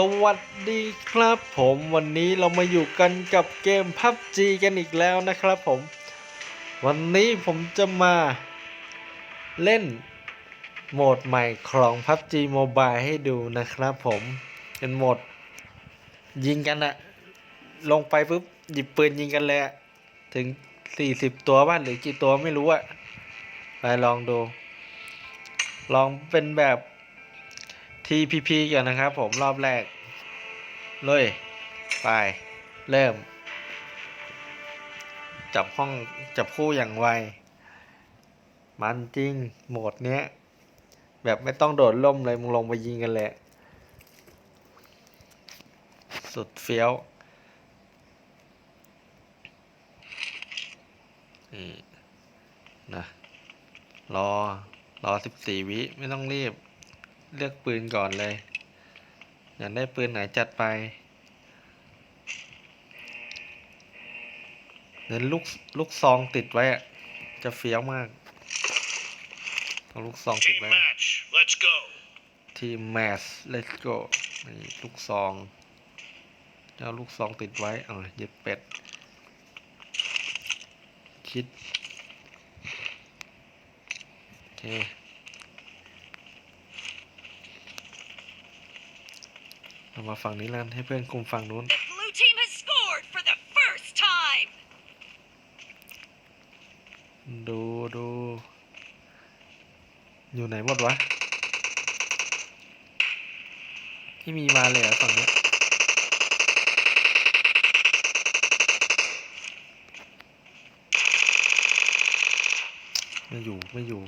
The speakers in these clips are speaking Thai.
สวัสดีครับผมวันนี้เรามาอยู่กันกับเกม PUBG กันอีกแล้วนะครับผม วันนี้ผมจะมาเล่นโหมดใหม่ของ PUBG Mobile ให้ดูนะครับผมเป็นโหมดยิงกันอะลงไปปุ๊บหยิบปืนยิงกันเลยอะถึง 40 ตัวบ้านหรือกี่ตัวไม่รู้อะไปลองดู ลองเป็นแบบ TPP ก่อนนะครับผมรอบแรกเลยไปเริ่ม จับห้องจับคู่อย่างไว มันจริงโหมดเนี้ย แบบไม่ต้องโดดล่มเลย มึงลงไปยิงกันเลยสุดเฟี้ยวนี่นะ รอ รอสิบสี่วิ ไม่ต้องรีบ เลือกปืนก่อนเลยอยากได้ปืนไหนจัดไป เน้นลูกลูกซองติดไว้อะจะเฟี้ยวมากเอาลูกซองติด Team ไว้ match. Let's go. ทีมแมส let's go นี่ลูกซองเอาลูกซองติดไว้อ่าเย็บเป็ด คิด โอเค เรามาฝั่งนี้แล้วกันให้เพื่อนคุมฝั่งนู้น The blue team has scored for the first time. ดูดู อยู่ไหนหมดวะ ที่มีมาเลยเหรอฝั่งเนี้ยไม่อยู่ ไม่อยู่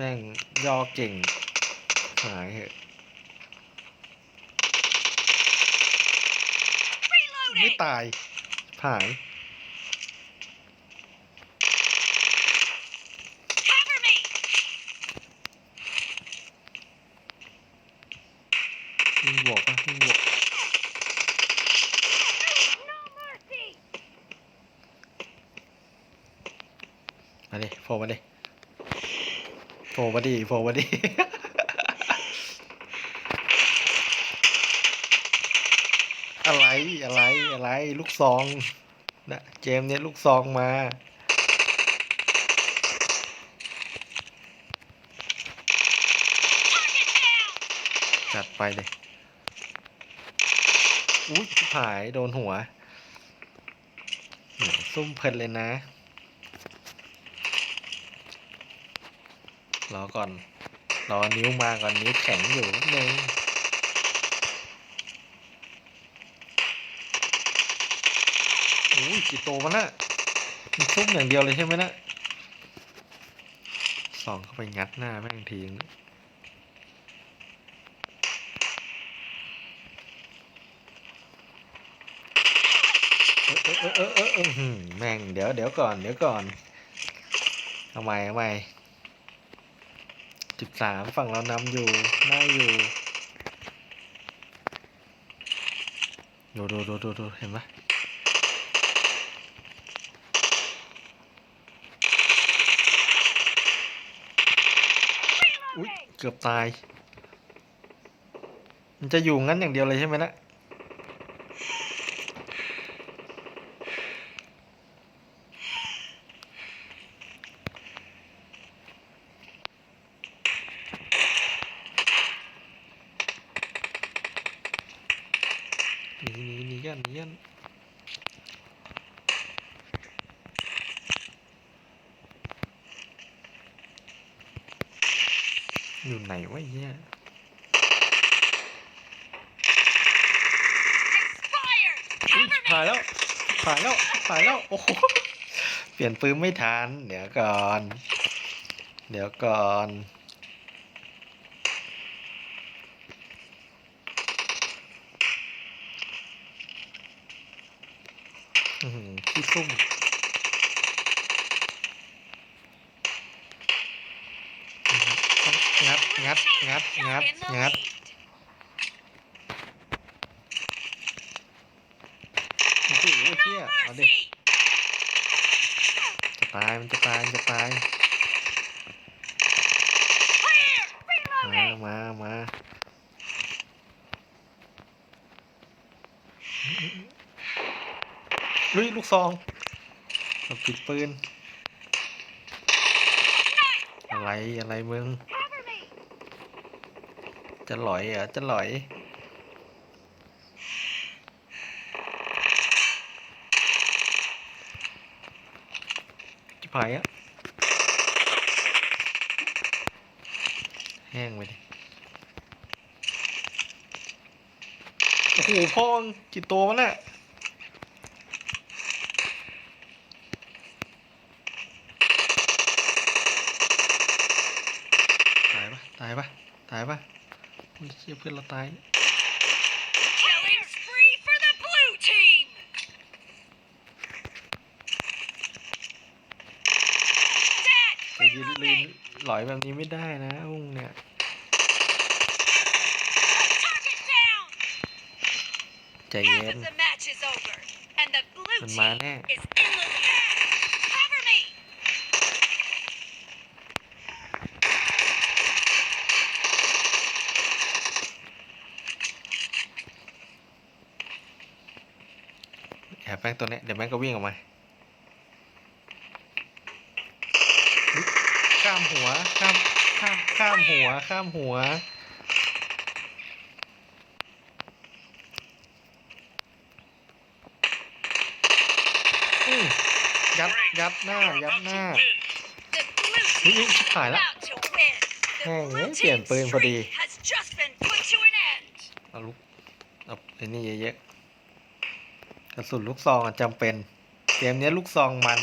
แม่งย่อเก่ง หายเหอะไม่ Reloading. ตายหาย Cover me. วิ่งบวกปะวิ่งบวก No mercy. มาดิโผล่มาดิ โผล่มาดิโผล่มาดิอะไรอะไรอะไรลูกซองนะเกมเนี้ยลูกซองมาจัดไปเลย อุ้ยหายโดนหัว ซุ่มเพลินเลยนะ รอก่อน รอนิ้วมาก่อนนิ้วแข็งอยู่นิดนึงอุ้ยกี่ตัวมันน่ะมันซุ่มอย่างเดียวเลยใช่ไหมนะส่องเข้าไปงัดหน้าแม่งทีนึงเออเออเออเออแม่งเดี๋ยวเดี๋ยวก่อนเดี๋ยวก่อนทำไมทำไม สิบสามฝั่งเรานำอยู่น่าอยู่ดูดูดูดูดูเห็นไหมอุ้ยเกือบตาย มันจะอยู่งั้นอย่างเดียวเลยใช่ไหมนะ หนีหนีหนีกันหนีกัน อยู่ไหนวะเนี่ยผ่านแล้วผ่านแล้วผ่านแล้วโอ้โหเปลี่ยนปืนไม่ทันเดี๋ยวก่อน เดี๋ยวก่อนอื้อหือขี้ซุ่ม งัดงัดงัดงัดโอ้โหเที่ยเอาดิจะตายมันจะตายมันจะตายมามามาลุยลูกซองปิดปืนอะไรอะไรมึง จะหลอยเหรอจะหลอยจิบหายอะแห้งไปดิโอ้โหพองกี่ตัวมันน่ะ ตายปะตายปะตายปะอุ้ยเชี่ยเพื่อนเราตาย Killing spree for the blue team! ไปยืนลีนหลอยแบบนี้ไม่ได้นะอุ้งเนี่ย Target down! ใจเย็ Half น of the match is over, and the blue มัน team มาแน่ is in the lead. Cover me! แอบแม่ง ตัวเนี้ยเดี๋ยวแม่งก็วิ่งออกมาอุ๊ยข้ามหัวข้ามข้ามข้ามหัวข้ามหัวอื้อยัดยัดหน้ายัดหน้า The blue อุ๊ย team ชิบหายละ about to win. The แม่ง blue เอ้ยเปลี่ยน team's ปืนพอดี streak has just been put to an end. เอาลูกเอาไอ้นี่เยอะๆก ระสุนลูกซองอะจำเป็น เกมนี้ลูกซองมัน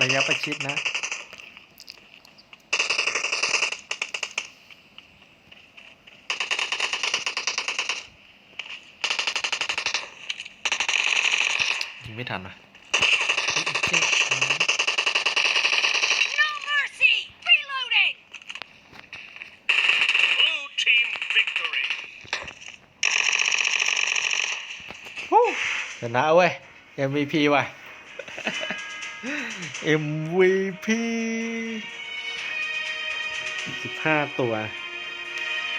ระยะประชิดนะยิงไม่ทันอะเฮ้ยเจ๊ No mercy! Reloading! Blue team victory. ฮู้ ชนะเว้ย MVP ว่ะ MVP สิบห้าตัว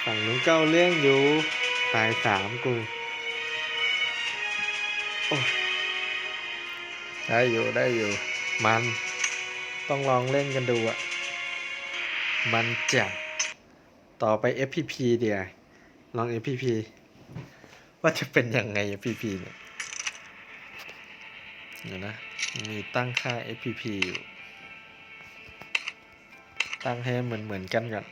ฝั่งนู้นเก้าเรื่องอยู่ ตายสามกู โอ้ได้อยู่ได้อยู่ มัน ต้องลองเล่นกันดูอะมันจัดต่อไป FPP เดียวลอง FPP ว่าจะเป็นยังไง FPP เนี่ย เดี๋ยวนะ มีตั้งค่า FPP อยู่ ตั้งให้เหมือนเหมือนๆกันก่อน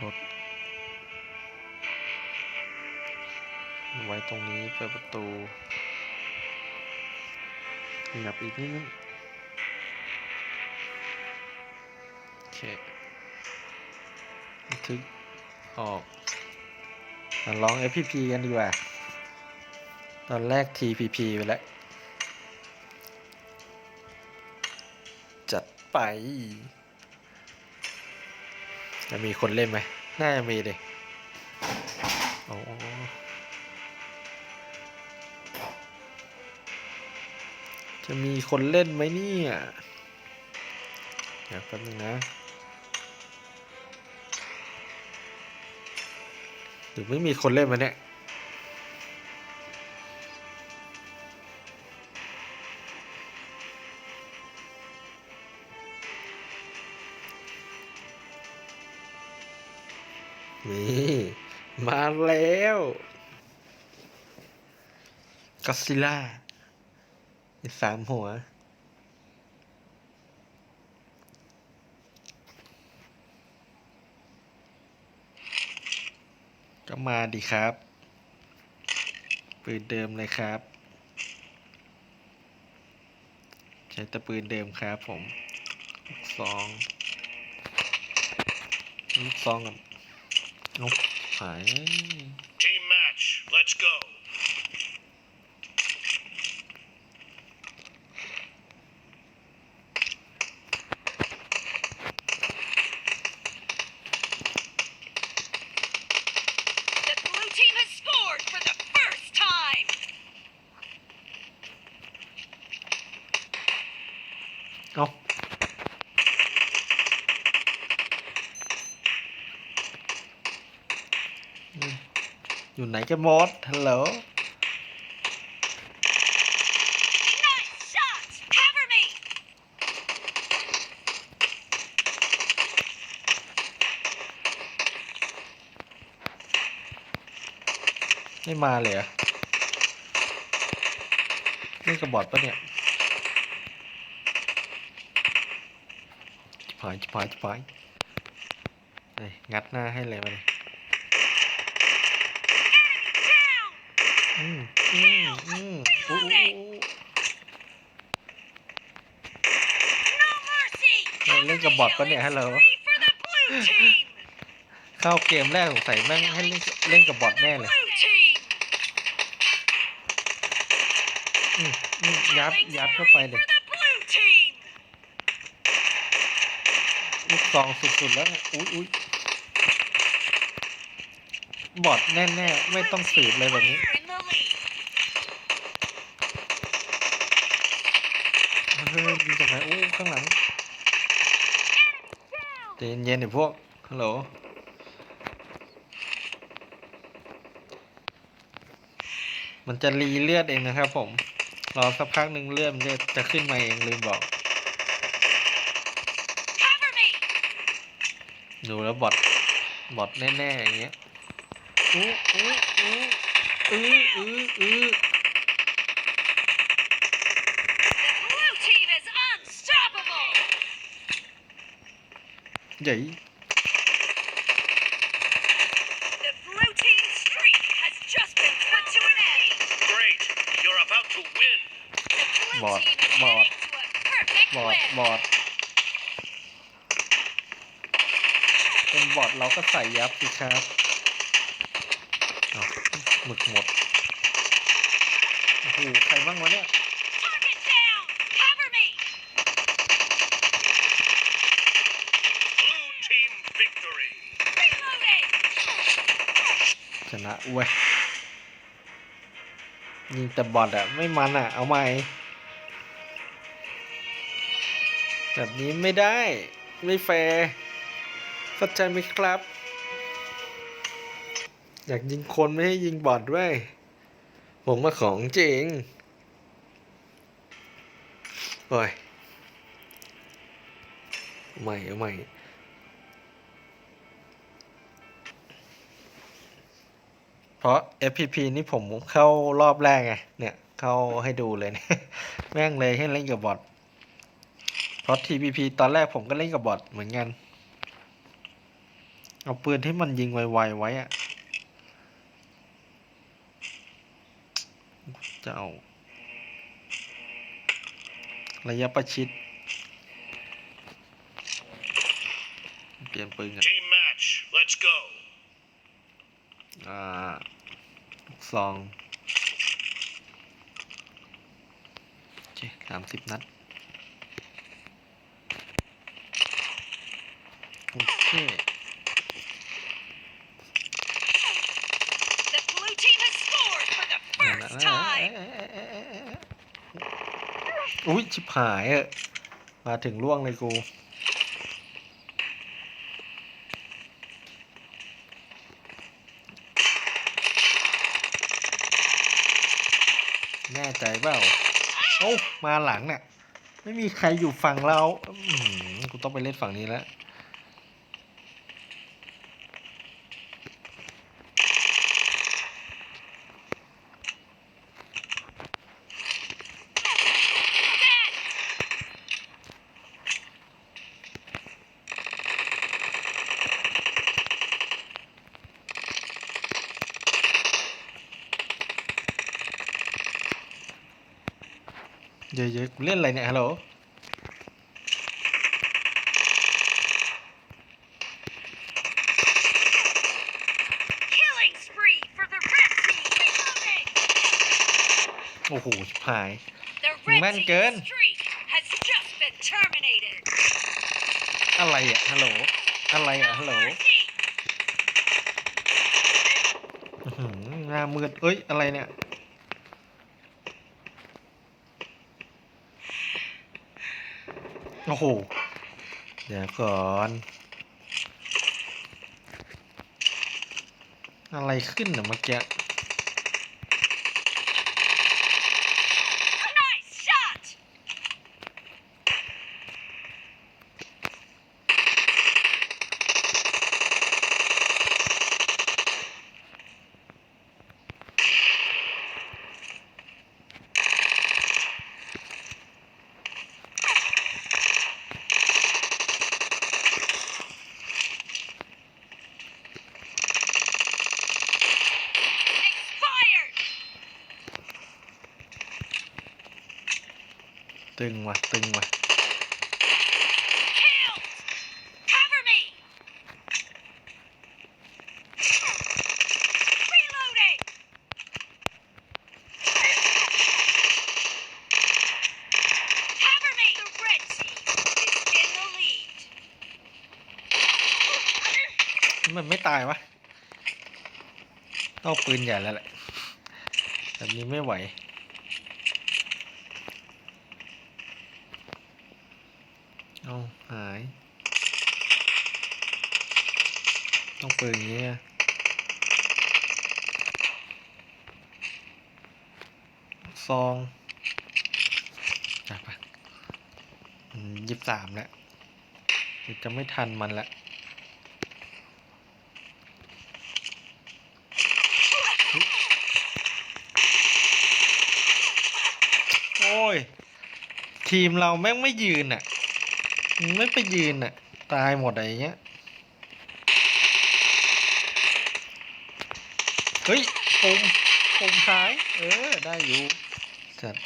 ลดไว้ตรงนี้เปิดประตูขยับอีกนิดนึงโอเคบันทึก ออกมาลอง FPP กันดีกว่า ตอนแรก TPP ไปแล้ว จัดไป จะมีคนเล่นไหม น่าจะมีเลยโอ้จะมีคนเล่นไหมเนี่ยเดี๋ยวแป๊บนึงนะ หรือไม่มีคนเล่นมาเนี่ยนี่มาแล้วก็ซิล่าสามหัว ก็มาดีครับ ปืนเดิมเลยครับ ใช้แต่ปืนเดิมครับผมลูกซองลูกซองกับนกหาย Team match. Let's go. The blue team has scored for the first time. อยู่ไหนกันหมดฮัลโหล Nice shot! Cover me! ไม่มาเลยเหรอเล่นกับบอทปะเนี่ยจิบหายจิบหายจิบหายเฮ้ยงัดหน้าให้เลยมาเลย Down! อืมอืมอืมอู้อู้อู้ No mercy! เฮ้ยเล่นกับบอทปะเนี่ยฮัลโหล Spree for the blue team! เข้าเกมแรกสงสัยแม่งให้เล่นเล่นกับบอทแน่เลย Blue team! อืมอืมยัด Killing ยัดเข้าไป spree เลย for the blue team! ลูกซองสุดๆแล้วเนี่ยอุ้ยอุ้ยบอทแน่ ๆ ไม่ต้องสืบเลยแบบนี้ We're in the lead. เฮ้ยยิงจากไหนโอ้ข้างหลัง Down! ใจเย็นๆไอ้พวกฮัลโหลมันจะรีเลือดเองนะครับผม รอสักพักหนึ่งเลือดมันจะจะขึ้นมาเองลืมบอก ดูแล้วบอทบอทแน่ๆอย่างเงี้ยอู้ออู้ออื้ออื้ออื้อ blue team is unstoppable! ใหญ่ The blue team's streak has just been put to an end. Great. You're about to win. The blue Bot, team is bot, heading to a perfect บอท win. บอทเป็นบอทเราก็ใส่ยับสิครับอ้าวหมึกหมดโอ้โหใครบ้างวะเนี่ย Target down! Cover me! Blue team victory. Reloading! ช นะเว้ยยิงแต่บอทอะไม่มันอะเอาใหม่แบบนี้ไม่ได้ไม่แฟร์เข้าใจไหมครับ อยากยิงคนไม่ให้ยิงบอทด้วย ผมมาของจริงโอ้ยเอาใหม่เอาใหม่ เพราะ FPP นี่ผมเข้ารอบแรกไง เนี่ยเข้าให้ดูเลยเนี่ยแม่งเลยให้เล่นกับบอทเพราะ TPP ตอนแรกผมก็เล่นกับบอทเหมือนกัน เอาปืนที่มันยิงไวๆไว้อะจะเอาระยะประชิด เปลี่ยนปืนกัน Team match. Let's go. อ่าลูก ซองโอเคสามสิบนัด โอเค The blue team has scored for the นั่นน่ะ first time! อุ้ยชิบหายเอะมาถึงล่วงเลยกู น่ใจเปล่าเอ้ามาหลังเนี่ยไม่มีใครอยู่ฝั่งเรา อื้อหือกูต้องไปเล่นฝั่งนี้แล้ว เยอะๆกูเล่นอะไรเนี่ยฮัลโหล Killing spree for the red team! Reloading! โอ้โหชิบหาย The red Man gun. team's streak has just been terminated! อะไรอะฮัลโหล อะไรอะฮัลโหล Mercy! อื้อหือหน้ามืดเอ้ย อะไรเนี่ย อ้โห เดี๋ยวก่อน อะไรขึ้นเนี่ยเมื่อกี้ ตึงว่ะตึงว่ะ Killed! Cover me! Reloading! Cover me! The red team is in the lead. มันไม่ตายวะต้องเอาปืนใหญ่แล้วแหละแบบนี้ไม่ไหว เอา หาย ต้องปืนอย่างเงี้ยซองจับไปยี่สามแล้วจะไม่ทันมันละโอ้ย ทีมเราแม่งไม่ยืนอะ ไม่ไปยืนอะตายหมดอะไรเงี้ย เฮ้ยปุ่มปุ่มซ้าย เออ ได้อยู่จัด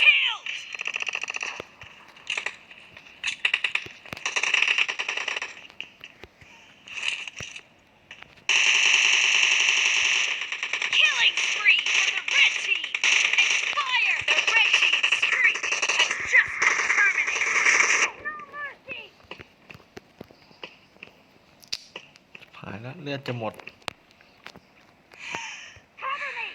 Killed! Killing spree for the red team! Expire! The red team's streak has just been terminated! No mercy! ผ่ายแล้วเลือดจะหมด Cover me!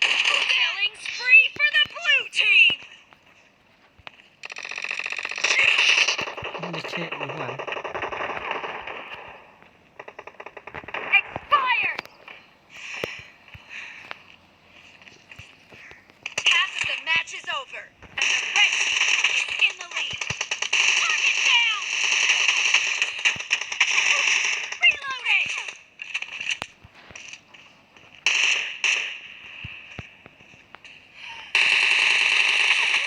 Killing spree for the blue team! ไม่ใช่อยู่ข้างหลัง Expired! Half of the match is over, and the red team is in the lead. Target down! Reloading!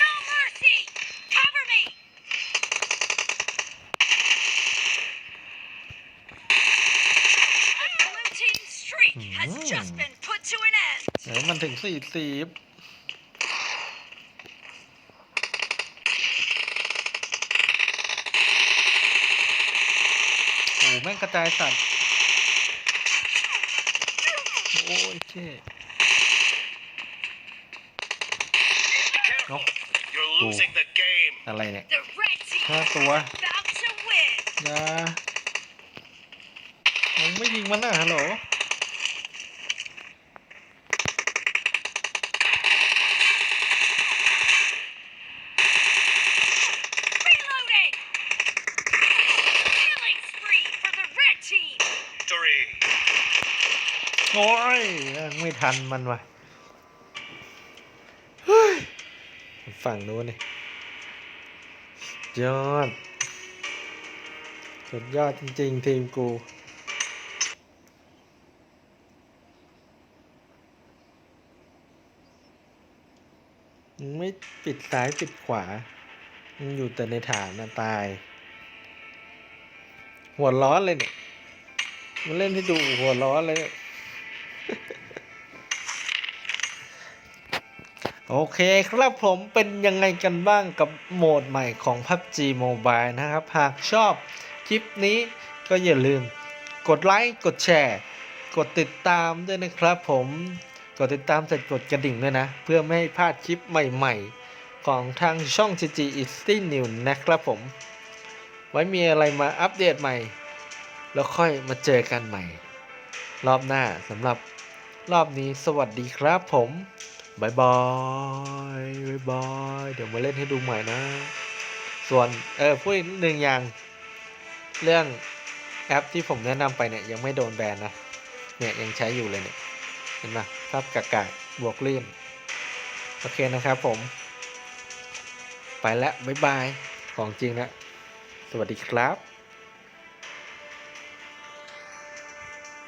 No mercy! Cover me! The blue team's streak has just Mm. been put to an end. ไหนมันถึง สี่สิบโอ้แม่งกระจายสัตว์ โอ้ยเช่ Careful. Nope. You're losing the game. อะไรเนี่ย The red team ห้า is ตัว about to win. อยาผมไม่ยิงมันนะฮัลโหล Reloading! Killing spree for the red team. Victory. โอ้ยไม่ ทันมันว่ะฝั่งโน้นนี่ยอด สุดยอดจริง ๆ ทีมกูมึงไม่ปิดซ้ายปิดขวามึงอยู่แต่ในฐานนะตาย หัวร้อนเลยเนี่ย มันเล่นให้ดูหัวร้อนเลยเนี่ย โอเคครับผมเป็นยังไงกันบ้างกับโหมดใหม่ของ PUBG Mobile นะครับ หากชอบคลิปนี้ก็อย่าลืมกดไลค์ กดแชร์ กดติดตามด้วยนะครับผมกดติดตามเสร็จกดกระดิ่งด้วยนะ เพื่อไม่ให้พลาดคลิปใหม่ๆ ของทางช่อง GG i s t y New นะครับผม ไว้มีอะไรมาอัปเดตใหม่ แล้วค่อยมาเจอกันใหม่ รอบหน้าสำหรับรอบนี้สวัสดีครับผม บายบายบายบาย เดี๋ยวมาเล่นให้ดูใหม่นะ ส่วน เออพูดอีกหนึ่งอย่าง เรื่องแอปที่ผมแนะนำไปเนี่ย ยังไม่โดนแบนนะ เนี่ย ยังใช้อยู่เลยเนี่ย เห็นปะภาพกากาบวกลื่น โอเคนะครับผม ไปแล้วบายบาย ของจริงแล้วสวัสดีครับ